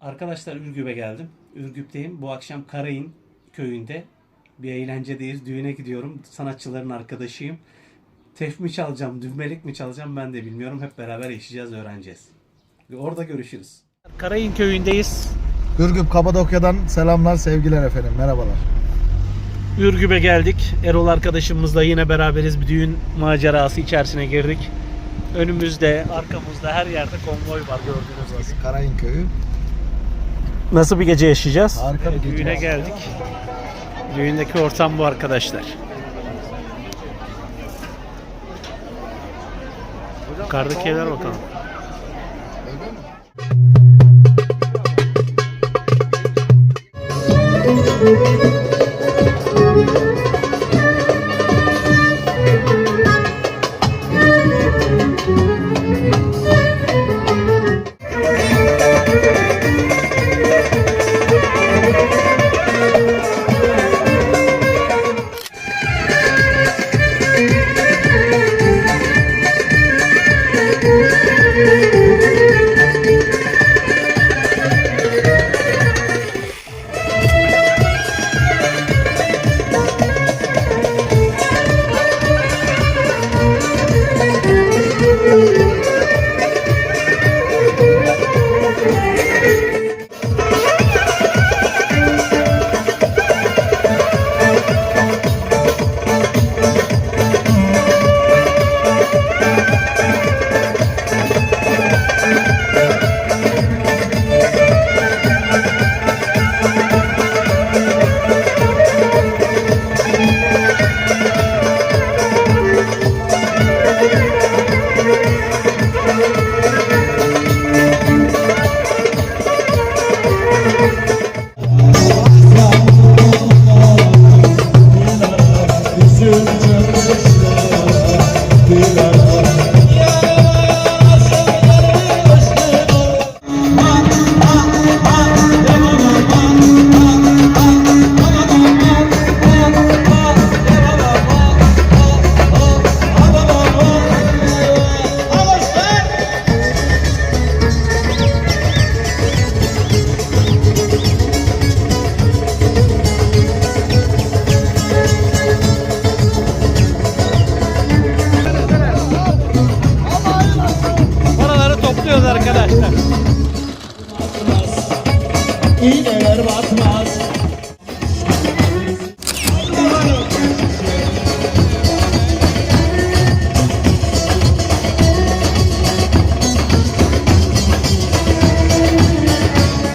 Arkadaşlar Ürgüp'e geldim. Ürgüp'teyim. Bu akşam Karayın köyünde bir eğlencedeyiz. Düğüne gidiyorum. Sanatçıların arkadaşıyım. Tef mi çalacağım, düğmelik mi çalacağım ben de bilmiyorum. Hep beraber yaşayacağız, öğreneceğiz. Ve orada görüşürüz. Karayın köyündeyiz. Ürgüp Kapadokya'dan selamlar, sevgiler efendim. Merhabalar. Ürgüp'e geldik. Erol arkadaşımızla yine beraberiz. Bir düğün macerası içerisine girdik. Önümüzde, arkamızda her yerde konvoy var gördüğünüz gibi. Karayın Köyü. Nasıl bir gece yaşayacağız? Harika bir gece. Düğüne geldik. Düğündeki ortam bu arkadaşlar. Yukarıdaki evler bakalım. Arkadaşlar. İğneler batmaz